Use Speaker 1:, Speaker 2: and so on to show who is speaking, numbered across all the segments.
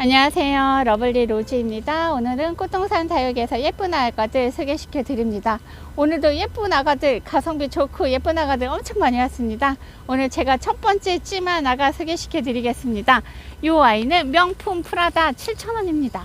Speaker 1: 안녕하세요. 러블리 로즈입니다. 오늘은 꽃동산 다육에서 예쁜 아가들 소개시켜 드립니다. 오늘도 예쁜 아가들, 가성비 좋고 예쁜 아가들 엄청 많이 왔습니다. 오늘 제가 첫 번째 찜한 아가 소개시켜 드리겠습니다. 이 아이는 명품 프라다 7,000원입니다.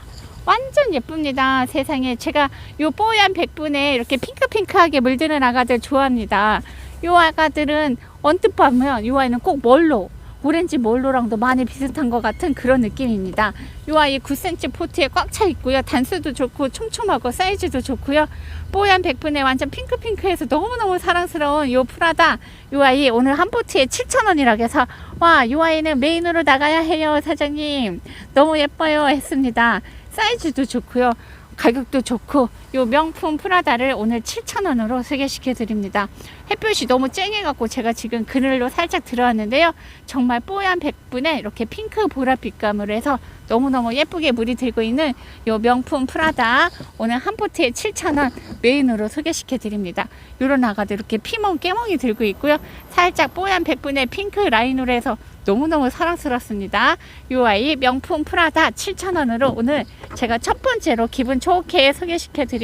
Speaker 1: 완전 예쁩니다. 세상에 제가 요 뽀얀 백분에 이렇게 핑크핑크하게 물드는 아가들 좋아합니다. 요 아가들은 언뜻 보면 요 아이는 꼭 멀로 오렌지 몰로랑도 많이 비슷한 것 같은 그런 느낌입니다. 이 아이 9cm 포트에 꽉 차 있고요. 단수도 좋고 촘촘하고 사이즈도 좋고요. 뽀얀 백분에 완전 핑크핑크해서 너무너무 사랑스러운 이 프라다 이 아이 오늘 한 포트에 7,000원이라고 해서 와이 아이는 메인으로 나가야 해요 사장님 너무 예뻐요 했습니다. 사이즈도 좋고요. 가격도 좋고 요 명품 프라다를 오늘 7,000원으로 소개시켜 드립니다. 햇볕이 너무 쨍해갖고 제가 지금 그늘로 살짝 들어왔는데요. 정말 뽀얀 백분에 이렇게 핑크 보랏빛감으로 해서 너무너무 예쁘게 물이 들고 있는 요 명품 프라다 오늘 한 포트에 7,000원 메인으로 소개시켜 드립니다. 요런 아가도 이렇게 피멍 깨멍이 들고 있고요. 살짝 뽀얀 백분에 핑크 라인으로 해서 너무너무 사랑스럽습니다. 요 아이 명품 프라다 7,000원으로 오늘 제가 첫 번째로 기분 좋게 소개시켜 드립니다.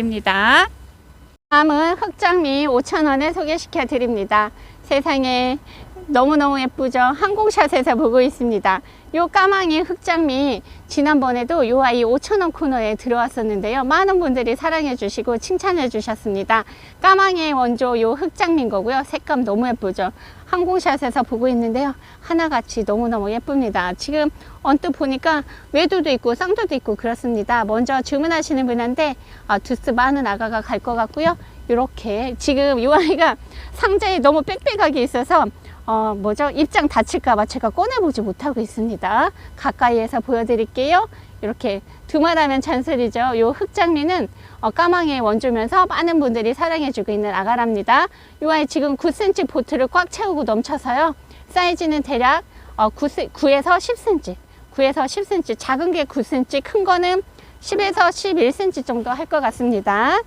Speaker 1: 다음은 흑장미 5,000원에 소개시켜 드립니다. 세상에 너무너무 예쁘죠? 항공샷에서 보고 있습니다. 요 까망이 흑장미 지난번에도 요 아이 5,000원 코너에 들어왔었는데요. 많은 분들이 사랑해 주시고 칭찬해 주셨습니다. 까망이의 원조 요 흑장미인 거고요. 색감 너무 예쁘죠? 항공샷에서 보고 있는데요. 하나같이 너무너무 예쁩니다. 지금 언뜻 보니까 외도도 있고 쌍도도 있고 그렇습니다. 먼저 주문하시는 분한테 아, 두스 많은 아가가 갈 것 같고요. 이렇게 지금 이 아이가 상자에 너무 빽빽하게 있어서 어, 뭐죠? 입장 다칠까봐 제가 꺼내보지 못하고 있습니다. 가까이에서 보여드릴게요. 이렇게 두말하면 잔소리죠. 요 흑장미는 어, 까망이의 원조면서 많은 분들이 사랑해주고 있는 아가랍니다. 요 아이 지금 9cm 보트를 꽉 채우고 넘쳐서요. 사이즈는 대략 어, 9, 9에서 10cm, 9에서 10cm, 작은 게 9cm, 큰 거는 10에서 11cm 정도 할 것 같습니다.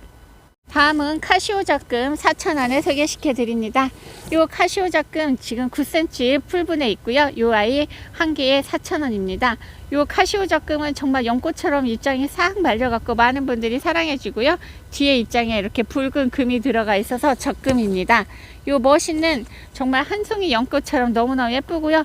Speaker 1: 다음은 카시오 적금 4,000원에 소개시켜 드립니다. 요 카시오 적금 지금 9cm 풀분에 있고요. 요 아이 한 개에 4,000원입니다. 요 카시오 적금은 정말 연꽃처럼 입장이 싹 말려갖고 많은 분들이 사랑해 주고요. 뒤에 입장에 이렇게 붉은 금이 들어가 있어서 적금입니다. 요 멋있는 정말 한 송이 연꽃처럼 너무너무 예쁘고요.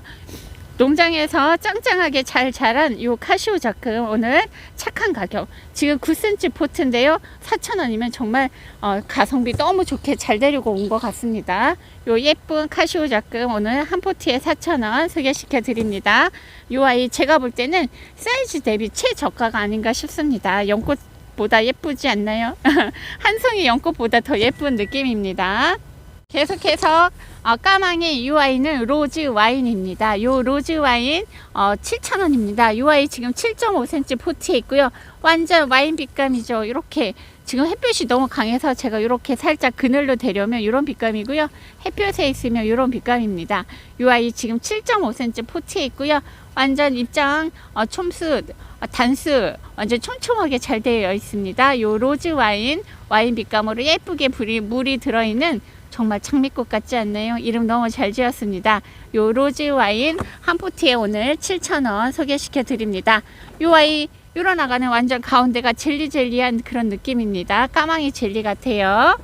Speaker 1: 농장에서 짱짱하게 잘 자란 요 카시오 적금. 오늘 착한 가격. 지금 9cm 포트인데요. 4,000원이면 정말 어, 가성비 너무 좋게 잘 데리고 온 것 같습니다. 요 예쁜 카시오 적금 오늘 한 포트에 4,000원 소개시켜 드립니다. 요 아이 제가 볼 때는 사이즈 대비 최저가가 아닌가 싶습니다. 연꽃보다 예쁘지 않나요? 한 송이 연꽃보다 더 예쁜 느낌입니다 계속해서 어, 까망의 UI는 로즈 와인입니다. 요 로즈 와인 어, 7,000원입니다. UI 지금 7.5cm 포트에 있고요. 완전 와인 빛감이죠. 이렇게 지금 햇볕이 너무 강해서 제가 이렇게 살짝 그늘로 대려면 이런 빛감이고요. 햇볕에 있으면 이런 빛감입니다. UI 지금 7.5cm 포트에 있고요. 완전 입장 어, 촘수 어, 단수 완전 촘촘하게 잘 되어 있습니다. 요 로즈 와인 와인 빛감으로 예쁘게 물이, 물이 들어있는 정말 장미꽃 같지 않나요? 이름 너무 잘 지었습니다. 요 로즈 와인 한 포트에 오늘 7,000원 소개시켜 드립니다. 요 아이 요런 나가는 완전 가운데가 젤리젤리한 그런 느낌입니다. 까망이 젤리 같아요.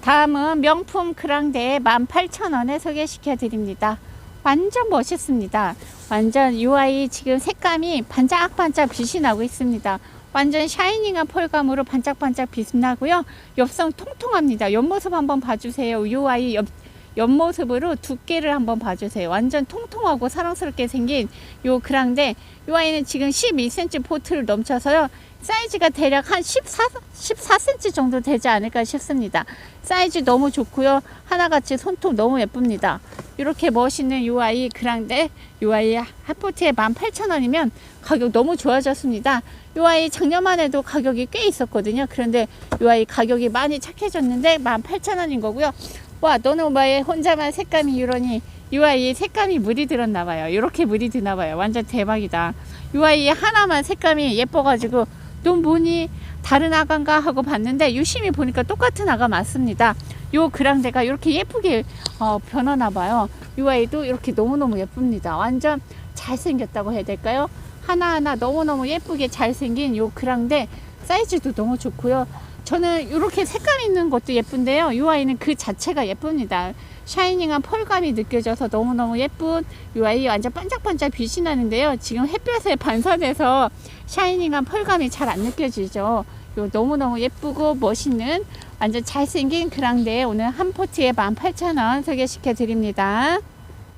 Speaker 1: 다음은 명품 크랑데 18,000원에 소개시켜 드립니다. 완전 멋있습니다. 완전 요 아이 지금 색감이 반짝반짝 빛이 나고 있습니다. 완전 샤이닝한 펄감으로 반짝반짝 빛나고요. 옆성 통통합니다. 옆모습 한번 봐주세요. 요 아이 옆, 옆모습으로 두께를 한번 봐주세요. 완전 통통하고 사랑스럽게 생긴 요 그랑데 요 아이는 지금 12cm 포트를 넘쳐서요. 사이즈가 대략 한 14, 14cm 정도 되지 않을까 싶습니다. 사이즈 너무 좋고요. 하나같이 손톱 너무 예쁩니다. 이렇게 멋있는 요 아이 그랑데 요 아이 핫포트에 18,000원이면 가격 너무 좋아졌습니다. 요 아이 작년만 해도 가격이 꽤 있었거든요. 그런데 요 아이 가격이 많이 착해졌는데 18,000원인 거고요. 와 너는 왜 혼자만 색감이 이러니 이 아이 색감이 물이 들었나 봐요. 이렇게 물이 드나 봐요. 완전 대박이다. 이 아이 하나만 색감이 예뻐가지고 또 뭐니 다른 아가인가 하고 봤는데 유심히 보니까 똑같은 아가 맞습니다. 요 그랑데가 이렇게 예쁘게 어, 변하나 봐요. 이 아이도 이렇게 너무너무 예쁩니다. 완전 잘생겼다고 해야 될까요? 하나하나 너무너무 예쁘게 잘생긴 요 그랑데 사이즈도 너무 좋고요. 저는 이렇게 색감 있는 것도 예쁜데요. 이 아이는 그 자체가 예쁩니다. 샤이닝한 펄감이 느껴져서 너무너무 예쁜 이 아이 완전 반짝반짝 빛이 나는데요. 지금 햇볕에 반사돼서 샤이닝한 펄감이 잘 안 느껴지죠. 요 너무너무 예쁘고 멋있는 완전 잘생긴 그랑데 오늘 한 포트에 18,000원 소개시켜 드립니다.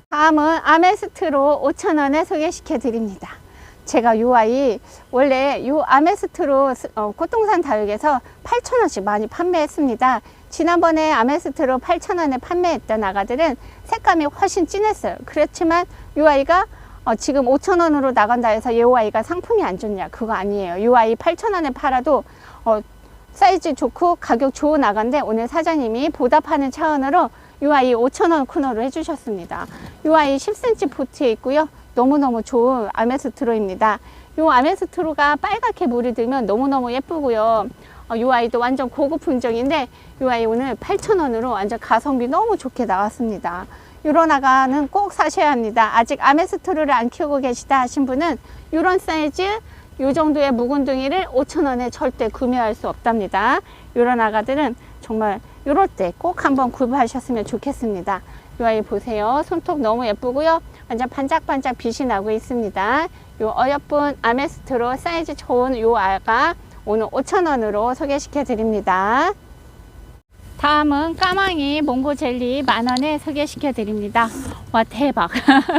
Speaker 1: 다음은 아메스트로 5,000원에 소개시켜 드립니다. 제가 요 아이 원래 요 아메스트로 스- 어, 꽃동산 다육에서 8,000원씩 많이 판매했습니다. 지난번에 아메스트로 8,000원에 판매했던 아가들은 색감이 훨씬 진했어요. 그렇지만 요 아이가 어, 지금 5,000원으로 나간다 해서 요 아이가 상품이 안 좋냐? 그거 아니에요. 요 아이 8,000원에 팔아도 어, 사이즈 좋고 가격 좋은 아가인데 오늘 사장님이 보답하는 차원으로 요 아이 5,000원 코너로 해주셨습니다. 요 아이 10cm 포트에 있고요. 너무너무 좋은 아메스트로입니다. 요 아메스트로가 빨갛게 물이 들면 너무너무 예쁘고요. 어, 요 아이도 완전 고급 품종인데 요 아이 오늘 8,000원으로 완전 가성비 너무 좋게 나왔습니다. 요런 아가는 꼭 사셔야 합니다. 아직 아메스트로를 안 키우고 계시다 하신 분은 요런 사이즈 요 정도의 묵은둥이를 5,000원에 절대 구매할 수 없답니다. 요런 아가들은 정말 요럴 때 꼭 한번 구입하셨으면 좋겠습니다. 요 아이 보세요. 손톱 너무 예쁘고요. 완전 반짝반짝 빛이 나고 있습니다. 요 어여쁜 아메스트로 사이즈 좋은 요 아가 오늘 5,000원으로 소개시켜 드립니다. 다음은 까망이 몽고 젤리 만원에 소개시켜 드립니다. 와 대박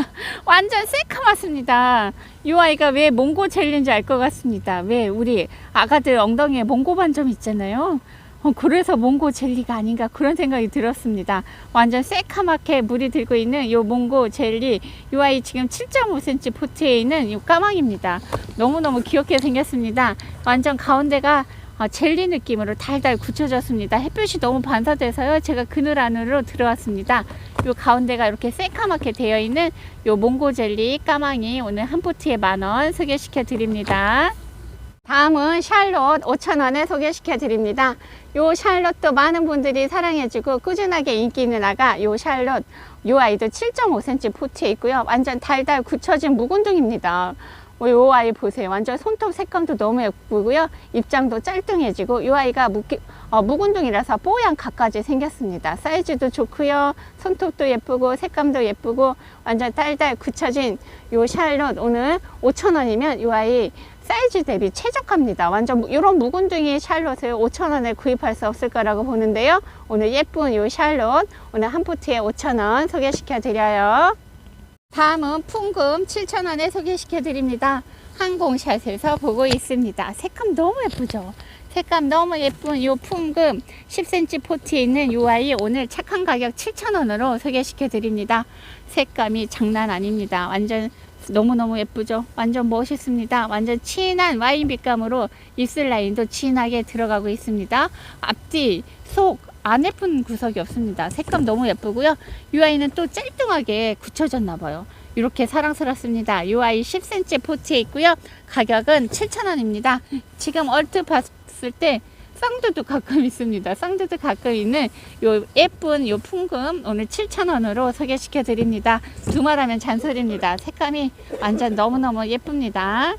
Speaker 1: 완전 새카맣습니다. 이 아이가 왜 몽고 젤리인지 알 것 같습니다. 왜 우리 아가들 엉덩이에 몽고 반점 있잖아요. 어, 그래서 몽고 젤리가 아닌가 그런 생각이 들었습니다. 완전 새카맣게 물이 들고 있는 이 몽고 젤리 이 아이 지금 7.5cm 포트에 있는 이 까망입니다. 너무너무 귀엽게 생겼습니다. 완전 가운데가 어, 젤리 느낌으로 달달 굳혀졌습니다. 햇볕이 너무 반사돼서요. 제가 그늘 안으로 들어왔습니다. 요 가운데가 이렇게 새까맣게 되어 있는 요 몽고 젤리 까망이 오늘 한 포트에 만원 소개시켜 드립니다. 다음은 샬롯 5,000원에 소개시켜 드립니다. 요 샬롯도 많은 분들이 사랑해주고 꾸준하게 인기 있는 아가 요 샬롯 요 아이도 7.5cm 포트에 있고요. 완전 달달 굳혀진 묵은둥입니다. 어, 요 아이 보세요. 완전 손톱 색감도 너무 예쁘고요. 입장도 짤뚱해지고 요 아이가 묵기, 어, 묵은둥이라서 뽀얀 각까지 생겼습니다. 사이즈도 좋고요. 손톱도 예쁘고 색감도 예쁘고 완전 달달 굳혀진 요 샬롯 오늘 5,000원이면 요 아이 사이즈 대비 최저가입니다. 완전 이런 묵은둥이 샬롯을 5,000원에 구입할 수 없을 거라고 보는데요. 오늘 예쁜 요 샬롯 오늘 한 포트에 5,000원 소개시켜 드려요. 다음은 풍금 7,000원에 소개시켜 드립니다. 항공샷에서 보고 있습니다. 색감 너무 예쁘죠? 색감 너무 예쁜 요 풍금 10cm 포트에 있는 요 아이 오늘 착한 가격 7,000원으로 소개시켜 드립니다. 색감이 장난 아닙니다. 완전 너무너무 예쁘죠? 완전 멋있습니다. 완전 진한 와인 빛감으로 입술 라인도 진하게 들어가고 있습니다. 앞뒤, 속, 안 예쁜 구석이 없습니다. 색감 너무 예쁘고요. 이 아이는 또 짤뚱하게 굳혀졌나 봐요. 이렇게 사랑스럽습니다. 이 아이 10cm 포트에 있고요. 가격은 7,000원입니다. 지금 얼핏 봤을 때 쌍두도 가끔 있습니다. 쌍두도 가끔 있는 요 예쁜 요 풍금 오늘 7,000원으로 소개시켜 드립니다. 두 말하면 잔소리입니다. 색감이 완전 너무너무 예쁩니다.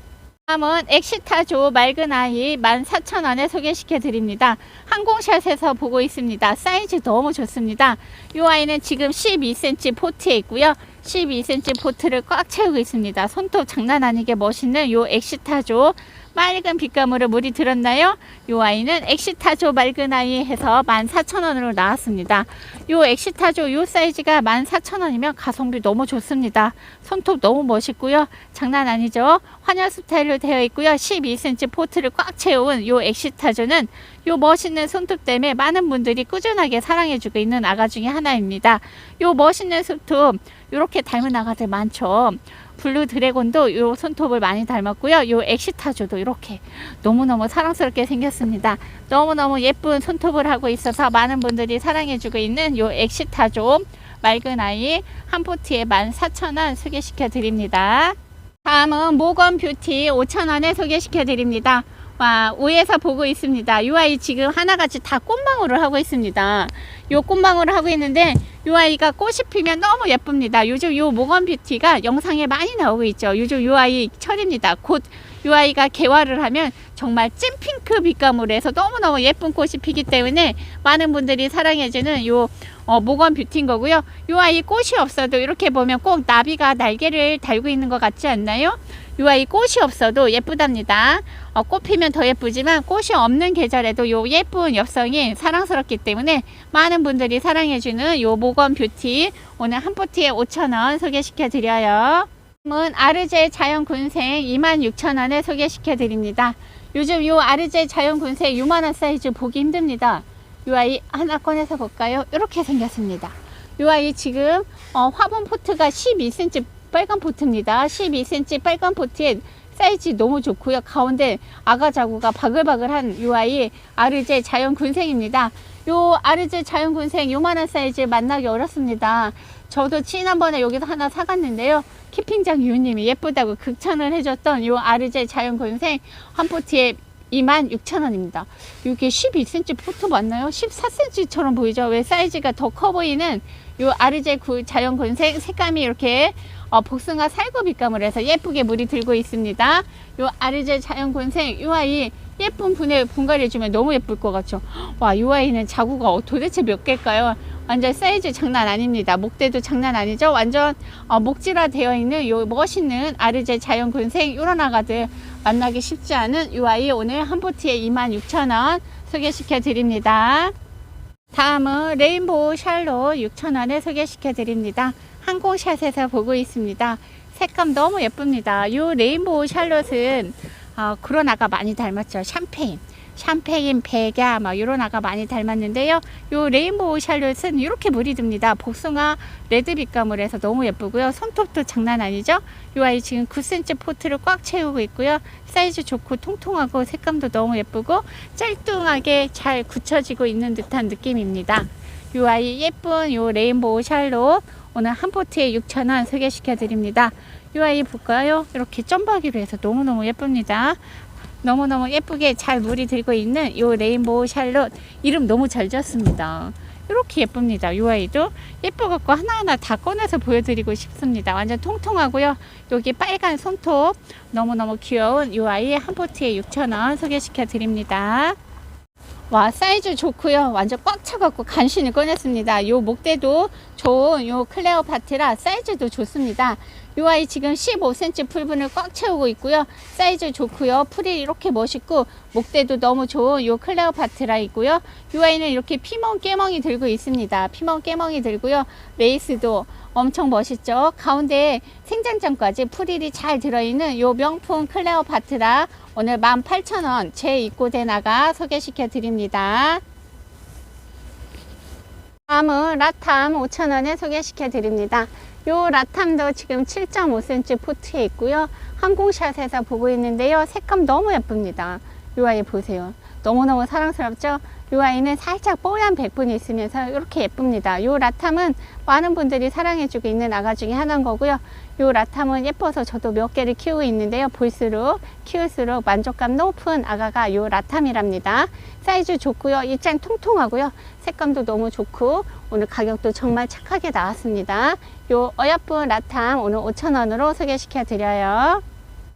Speaker 1: 다음은 엑시타조 맑은 아이 14,000원에 소개시켜 드립니다. 항공샷에서 보고 있습니다. 사이즈 너무 좋습니다. 이 아이는 지금 12cm 포트에 있고요. 12cm 포트를 꽉 채우고 있습니다. 손톱 장난 아니게 멋있는 요 엑시타조 맑은 빛감으로 물이 들었나요? 요 아이는 엑시타조 맑은 아이 해서 14,000원으로 나왔습니다. 요 엑시타조 요 사이즈가 14,000원이면 가성비 너무 좋습니다. 손톱 너무 멋있고요. 장난 아니죠? 환열 스타일로 되어 있고요. 12cm 포트를 꽉 채운 요 엑시타조는 요 멋있는 손톱 때문에 많은 분들이 꾸준하게 사랑해주고 있는 아가 중에 하나입니다. 요 멋있는 손톱 요렇게 닮은 아가들 많죠. 블루 드래곤도 요 손톱을 많이 닮았고요. 요 엑시타조도 이렇게 너무너무 사랑스럽게 생겼습니다. 너무너무 예쁜 손톱을 하고 있어서 많은 분들이 사랑해주고 있는 요 엑시타조 맑은 아이 한 포트에 14,000원 소개시켜 드립니다. 다음은 모건 뷰티 5,000원에 소개시켜 드립니다. 와, 위에서 보고 있습니다. 이 아이 지금 하나같이 다 꽃망울을 하고 있습니다. 요 꽃망울을 하고 있는데 이 아이가 꽃이 피면 너무 예쁩니다. 요즘 요 모건 뷰티가 영상에 많이 나오고 있죠. 요즘 이 아이 철입니다. 곧 이 아이가 개화를 하면 정말 찐핑크 빛감으로 너무너무 예쁜 꽃이 피기 때문에 많은 분들이 사랑해주는 요 어, 모건 뷰티인 거고요. 이 아이 꽃이 없어도 이렇게 보면 꼭 나비가 날개를 달고 있는 것 같지 않나요? 이 아이 꽃이 없어도 예쁘답니다. 어, 꽃 피면 더 예쁘지만 꽃이 없는 계절에도 요 예쁜 엽성이 사랑스럽기 때문에 많은 분들이 사랑해주는 요 모건 뷰티 오늘 한 포트에 5,000원 소개시켜 드려요. 은 아르제 자연 군생 26,000원에 소개시켜 드립니다. 요즘 요 아르제 자연 군생 요만한 사이즈 보기 힘듭니다. 요 아이 하나 꺼내서 볼까요? 이렇게 생겼습니다. 요 아이 지금 어, 화분 포트가 12cm 빨간 포트입니다. 12cm 빨간 포트에 사이즈 너무 좋고요. 가운데 아가 자구가 바글바글한 요 아이 아르제 자연 군생입니다. 요 아르제 자연 군생 요만한 사이즈 만나기 어렵습니다. 저도 지난번에 여기서 하나 사갔는데요. 키핑장 유님이 예쁘다고 극찬을 해줬던 요 아르제 자연 군생 한 포트에 26,000원입니다. 이게 12cm 포트 맞나요? 14cm처럼 보이죠? 왜 사이즈가 더 커 보이는 요 아르제 구 자연 군생 색감이 이렇게 어, 복숭아 살구 빛감을 해서 예쁘게 물이 들고 있습니다. 요 아르제 자연 군생 요 아이 예쁜 분에 분갈이 해주면 너무 예쁠 것 같죠? 와, 요 아이는 자구가 어, 도대체 몇 개일까요? 완전 사이즈 장난 아닙니다. 목대도 장난 아니죠? 완전 어, 목질화 되어 있는 요 멋있는 아르제 자연 군생 요런 아가들 만나기 쉽지 않은 이 아이 오늘 한 포트에 26,000원 소개시켜 드립니다. 다음은 레인보우 샬롯 6,000원에 소개시켜 드립니다. 항공샷에서 보고 있습니다. 색감 너무 예쁩니다. 이 레인보우 샬롯은 어, 그런 아가 많이 닮았죠. 샴페인. 샴페인, 백야, 막 이런 아가 많이 닮았는데요. 요 레인보우 샬롯은 이렇게 물이 듭니다. 복숭아 레드 빛감을 해서 너무 예쁘고요. 손톱도 장난 아니죠? 요 아이 지금 9cm 포트를 꽉 채우고 있고요. 사이즈 좋고 통통하고 색감도 너무 예쁘고 짤뚱하게 잘 굳혀지고 있는 듯한 느낌입니다. 요 아이 예쁜 요 레인보우 샬롯 오늘 한 포트에 6,000원 소개시켜 드립니다. 요 아이 볼까요? 이렇게 점박이로 해서 너무너무 예쁩니다. 너무너무 예쁘게 잘 물이 들고 있는 요 레인보우 샬롯 이름 너무 잘 지었습니다. 이렇게 예쁩니다. 요 아이도 예뻐갖고 하나하나 다 꺼내서 보여드리고 싶습니다. 완전 통통하고요. 여기 빨간 손톱 너무너무 귀여운 요 아이 한 포트에 6,000원 소개시켜 드립니다. 와 사이즈 좋고요 완전 꽉 차갖고 간신히 꺼냈습니다 요 목대도 좋은 요 클레오파트라 사이즈도 좋습니다 요 아이 지금 15cm 풀분을 꽉 채우고 있고요. 사이즈 좋고요. 풀이 이렇게 멋있고 목대도 너무 좋은 요 클레오파트라 있고요. 요 아이는 이렇게 피멍 깨멍이 들고 있습니다. 피멍 깨멍이 들고요. 레이스도 엄청 멋있죠. 가운데 생장점까지 풀일이 잘 들어있는 요 명품 클레오파트라 오늘 18,000원 재입고된 나가 소개시켜 드립니다. 다음은 라탐 5,000원에 소개시켜 드립니다. 요 라탐도 지금 7.5cm 포트에 있고요. 항공샷에서 보고 있는데요. 색감 너무 예쁩니다. 요 아이 보세요. 너무너무 사랑스럽죠? 요 아이는 살짝 뽀얀 백분이 있으면서 이렇게 예쁩니다. 요 라탐은 많은 분들이 사랑해주고 있는 아가 중에 하나인 거고요. 요 라탐은 예뻐서 저도 몇 개를 키우고 있는데요. 볼수록 키울수록 만족감 높은 아가가 요 라탐이랍니다. 사이즈 좋고요. 입장 통통하고요. 색감도 너무 좋고 오늘 가격도 정말 착하게 나왔습니다. 요 어여쁜 라탐 오늘 5,000원으로 소개시켜 드려요.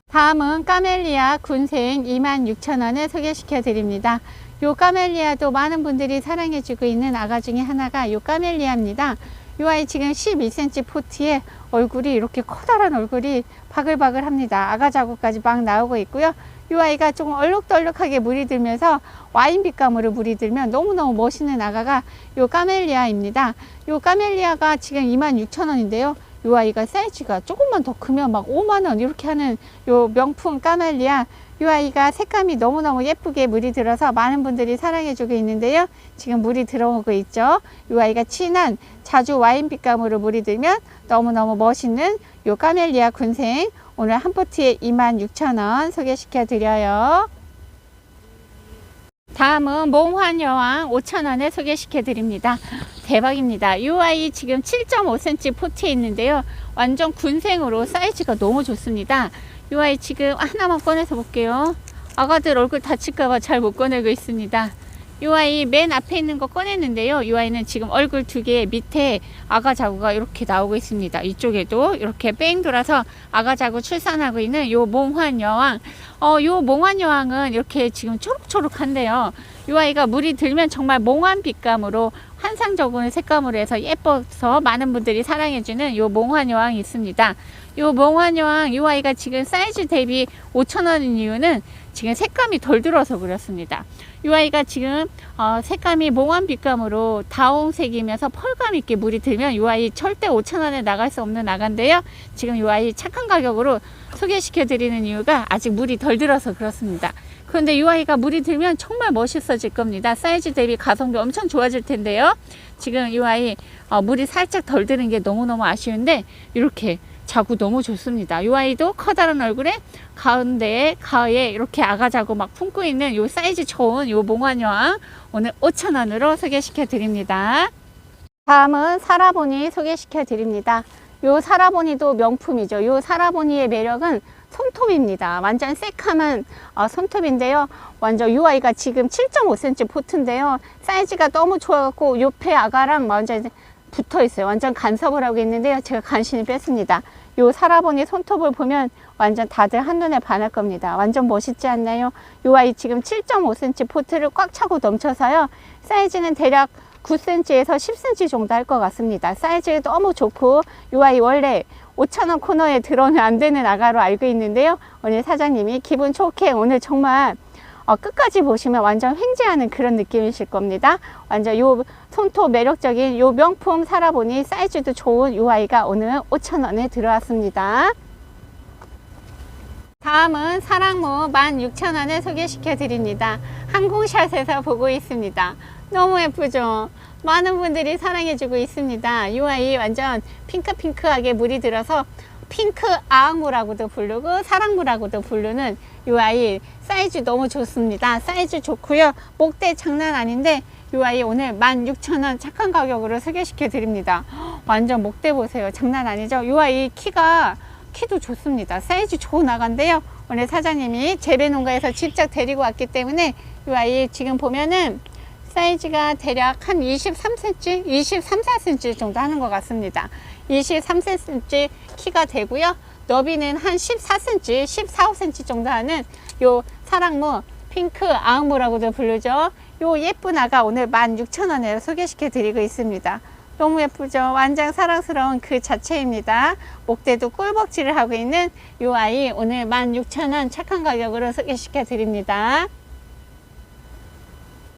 Speaker 1: 다음은 까멜리아 군생 26,000원에 소개시켜 드립니다. 요 까멜리아도 많은 분들이 사랑해주고 있는 아가 중에 하나가 요 까멜리아입니다. 요 아이 지금 12cm 포트에 얼굴이 이렇게 커다란 얼굴이 바글바글 합니다. 아가 자국까지 막 나오고 있고요. 이 아이가 조금 얼룩덜룩하게 물이 들면서 와인 빛감으로 물이 들면 너무너무 멋있는 아가가 요 까멜리아입니다. 요 까멜리아가 지금 26,000원인데요. 요 아이가 사이즈가 조금만 더 크면 막 5만원 이렇게 하는 요 명품 까멜리아 이 아이가 색감이 너무너무 예쁘게 물이 들어서 많은 분들이 사랑해주고 있는데요. 지금 물이 들어오고 있죠. 이 아이가 진한 자주 와인 빛감으로 물이 들면 너무너무 멋있는 요 까멜리아 군생 오늘 한 포트에 26,000원 소개시켜 드려요. 다음은 몽환 여왕 5,000원에 소개시켜 드립니다. 대박입니다. 이 아이 지금 7.5cm 포트에 있는데요. 완전 군생으로 사이즈가 너무 좋습니다. 이 아이 지금 하나만 꺼내서 볼게요. 아가들 얼굴 다칠까봐 잘 못 꺼내고 있습니다. 이 아이 맨 앞에 있는 거 꺼냈는데요. 이 아이는 지금 얼굴 두 개 밑에 아가 자구가 이렇게 나오고 있습니다. 이쪽에도 이렇게 뺑 돌아서 아가 자구 출산하고 있는 요 몽환 여왕. 어, 요 몽환 여왕은 이렇게 지금 초록초록한데요. 이 아이가 물이 들면 정말 몽환 빛감으로 환상적인 색감으로 해서 예뻐서 많은 분들이 사랑해주는 요 몽환 여왕이 있습니다. 요 몽환 여왕 이 아이가 지금 사이즈 대비 5,000원인 이유는 지금 색감이 덜 들어서 그렇습니다. 이 아이가 지금 어, 색감이 몽환 빛감으로 다홍색이면서 펄감 있게 물이 들면 이 아이 절대 5,000원에 나갈 수 없는 나간데요. 지금 이 아이 착한 가격으로 소개시켜 드리는 이유가 아직 물이 덜 들어서 그렇습니다. 그런데 이 아이가 물이 들면 정말 멋있어질 겁니다. 사이즈 대비 가성비 엄청 좋아질 텐데요. 지금 이 아이 어, 물이 살짝 덜 드는 게 너무너무 아쉬운데 이렇게 자구 너무 좋습니다. 이 아이도 커다란 얼굴에 가운데에 가에 이렇게 아가자구 막 품고 있는 요 사이즈 좋은 요 몽환여왕 오늘 5,000원으로 소개시켜 드립니다. 다음은 사라보니 소개시켜 드립니다. 요 사라보니도 명품이죠. 요 사라보니의 매력은 손톱입니다. 완전 새카만 어, 손톱인데요. 완전 요 아이가 지금 7.5cm 포트인데요. 사이즈가 너무 좋아갖고 옆에 아가랑 완전 붙어 있어요. 완전 간섭을 하고 있는데요. 제가 간신히 뺐습니다. 요 사라보니 손톱을 보면 완전 다들 한눈에 반할 겁니다. 완전 멋있지 않나요? 요 아이 지금 7.5cm 포트를 꽉 차고 넘쳐서요. 사이즈는 대략 9cm에서 10cm 정도 할 것 같습니다. 사이즈 너무 좋고 요 아이 원래 5천원 코너에 들어오면 안 되는 아가로 알고 있는데요. 오늘 사장님이 기분 좋게 오늘 정말 어, 끝까지 보시면 완전 횡재하는 그런 느낌이실 겁니다. 완전 요 손톱 매력적인 요 명품 살아보니 사이즈도 좋은 요 아이가 오늘 5,000원에 들어왔습니다. 다음은 사랑모 16,000원에 소개시켜 드립니다. 항공샷에서 보고 있습니다. 너무 예쁘죠? 많은 분들이 사랑해주고 있습니다. 이 아이 완전 핑크핑크하게 물이 들어서 핑크 아악무라고도 부르고 사랑무라고도 부르는 이 아이 사이즈 너무 좋습니다. 사이즈 좋고요. 목대 장난 아닌데 이 아이 오늘 16,000원 착한 가격으로 소개시켜 드립니다. 완전 목대 보세요. 장난 아니죠? 이 아이 키가 키도 좋습니다. 사이즈 좋은 아가인데요. 오늘 사장님이 재배 농가에서 직접 데리고 왔기 때문에 이 아이 지금 보면은 사이즈가 대략 한 23cm, 23, 4cm 정도 하는 것 같습니다. 23cm 키가 되고요. 너비는 한 14cm, 14, 5cm 정도 하는 요 사랑무 핑크 아흑무라고도 부르죠. 요 예쁜 아가 오늘 16,000원에 소개시켜 드리고 있습니다. 너무 예쁘죠? 완전 사랑스러운 그 자체입니다. 목대도 꿀벅지를 하고 있는 이 아이 오늘 16,000원 착한 가격으로 소개시켜 드립니다.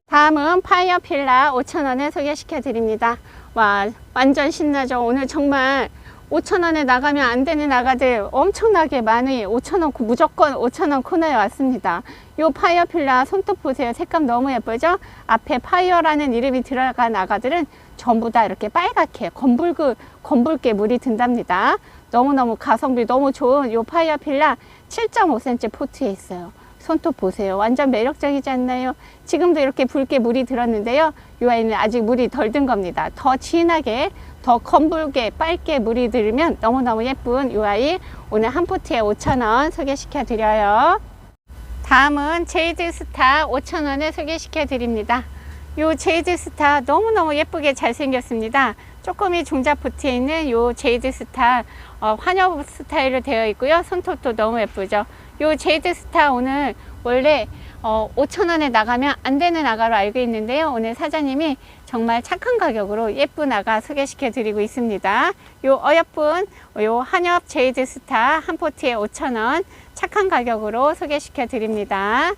Speaker 1: 다음은 파이어 필라 5,000원에 소개시켜 드립니다. 와, 완전 신나죠? 오늘 정말 5,000원에 나가면 안 되는 아가들 엄청나게 많이 5,000원, 무조건 5,000원 코너에 왔습니다. 요 파이어 필라 손톱 보세요. 색감 너무 예쁘죠? 앞에 파이어라는 이름이 들어간 아가들은 전부 다 이렇게 빨갛게 검붉게, 검붉게 물이 든답니다. 너무너무 가성비 너무 좋은 요 파이어 필라 7.5cm 포트에 있어요. 손톱 보세요. 완전 매력적이지 않나요? 지금도 이렇게 붉게 물이 들었는데요. 이 아이는 아직 물이 덜 든 겁니다. 더 진하게, 더 검붉게, 빨게 물이 들면 너무너무 예쁜 이 아이 오늘 한 포트에 5,000원 소개시켜 드려요. 다음은 제이드 스타 5,000원에 소개시켜 드립니다. 요 제이드 스타 너무너무 예쁘게 잘생겼습니다. 조금이 중자 포트에 있는 요 제이드 스타 어, 환엽 스타일로 되어 있고요. 손톱도 너무 예쁘죠. 요 제이드 스타 오늘 원래 어, 5,000원에 나가면 안 되는 아가로 알고 있는데요. 오늘 사장님이 정말 착한 가격으로 예쁜 아가 소개시켜 드리고 있습니다. 요 어여쁜 요 한엽 제이드 스타 한 포트에 5,000원 착한 가격으로 소개시켜 드립니다.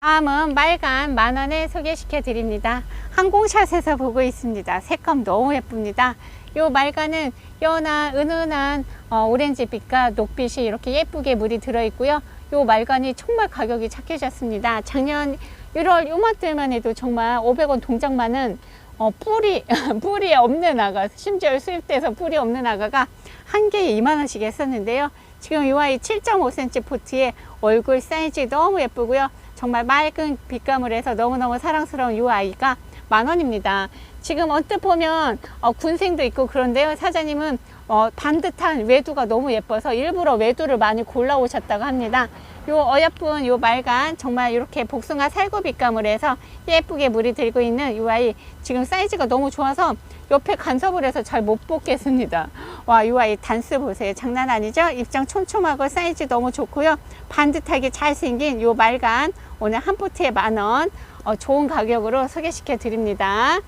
Speaker 1: 다음은 말간 만원에 소개시켜 드립니다. 항공샷에서 보고 있습니다. 색감 너무 예쁩니다. 요 말간은 연한 은은한 어, 오렌지빛과 녹빛이 이렇게 예쁘게 물이 들어 있고요. 요 말간이 정말 가격이 착해졌습니다. 작년 1월 요맘때만 해도 정말 500원 동작만은 어, 뿌리 뿌리 없는 아가 심지어 수입돼서 뿌리 없는 아가가 한 개에 2만 원씩 했었는데요. 지금 이 아이 7.5cm 포트에 얼굴 사이즈 너무 예쁘고요. 정말 맑은 빛감을 해서 너무너무 사랑스러운 이 아이가 만 원입니다. 지금 언뜻 보면 어, 군생도 있고 그런데요. 사장님은 어, 반듯한 외두가 너무 예뻐서 일부러 외두를 많이 골라 오셨다고 합니다. 요 어여쁜 요 말간 정말 이렇게 복숭아 살구 빛감을 해서 예쁘게 물이 들고 있는 이 아이 지금 사이즈가 너무 좋아서 옆에 간섭을 해서 잘 못 뽑겠습니다. 와, 이 아이 단스 보세요. 장난 아니죠? 입장 촘촘하고 사이즈 너무 좋고요. 반듯하게 잘생긴 요 말간 오늘 한 포트에 만 원, 어, 좋은 가격으로 소개시켜 드립니다.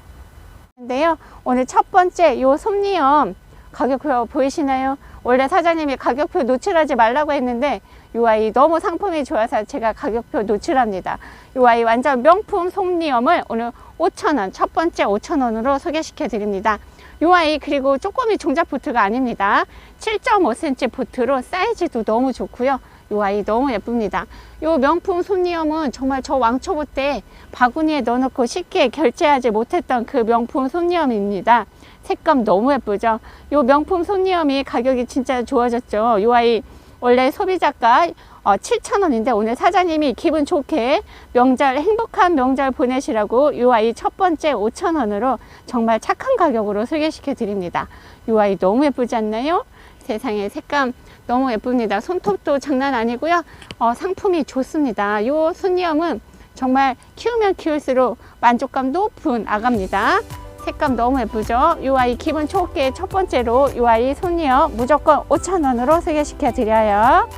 Speaker 1: 근데요, 오늘 첫 번째 요 솜니엄 가격표 보이시나요? 원래 사장님이 가격표 노출하지 말라고 했는데 이 아이 너무 상품이 좋아서 제가 가격표 노출합니다. 이 아이 완전 명품 솜니엄을 오늘 5,000원, 첫 번째 5,000원으로 소개시켜 드립니다. 이 아이 그리고 쪼꼬미 종잡 보트가 아닙니다. 7.5cm 보트로 사이즈도 너무 좋고요. 이 아이 너무 예쁩니다. 이 명품 솜니엄은 정말 저 왕초보 때 바구니에 넣어놓고 쉽게 결제하지 못했던 그 명품 솜니엄입니다. 색감 너무 예쁘죠? 이 명품 솜니엄이 가격이 진짜 좋아졌죠. 이 아이 원래 소비자가 어, 7,000원인데 오늘 사장님이 기분 좋게 명절 행복한 명절 보내시라고 이 아이 첫 번째 5,000원으로 정말 착한 가격으로 소개시켜 드립니다. 이 아이 너무 예쁘지 않나요? 세상에 색감 너무 예쁩니다. 손톱도 장난 아니고요. 어, 상품이 좋습니다. 이 손니엄은 정말 키우면 키울수록 만족감 높은 아가입니다. 색감 너무 예쁘죠? 이 아이 기분 좋게 첫 번째로 이 아이 손니엄 무조건 5,000원으로 소개시켜 드려요.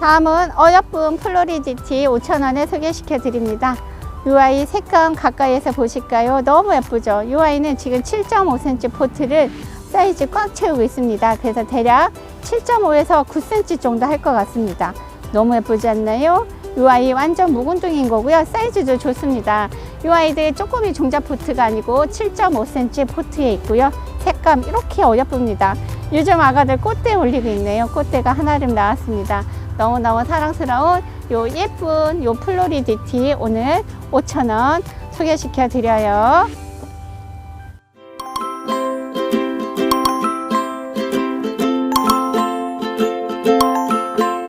Speaker 1: 다음은 어여쁜 플로리지티 5,000원에 소개시켜 드립니다. 이 아이 색감 가까이에서 보실까요? 너무 예쁘죠? 이 아이는 지금 7.5cm 포트를 사이즈 꽉 채우고 있습니다. 그래서 대략 7.5에서 9cm 정도 할 것 같습니다. 너무 예쁘지 않나요? 이 아이 완전 묵은둥인 거고요. 사이즈도 좋습니다. 이 아이들 쪼꼬미 종자 포트가 아니고 7.5cm 포트에 있고요. 색감 이렇게 어여쁩니다. 요즘 아가들 꽃대 올리고 있네요. 꽃대가 하나름 나왔습니다. 너무너무 사랑스러운 요 예쁜 요 플로리디티 오늘 5,000원 소개시켜 드려요.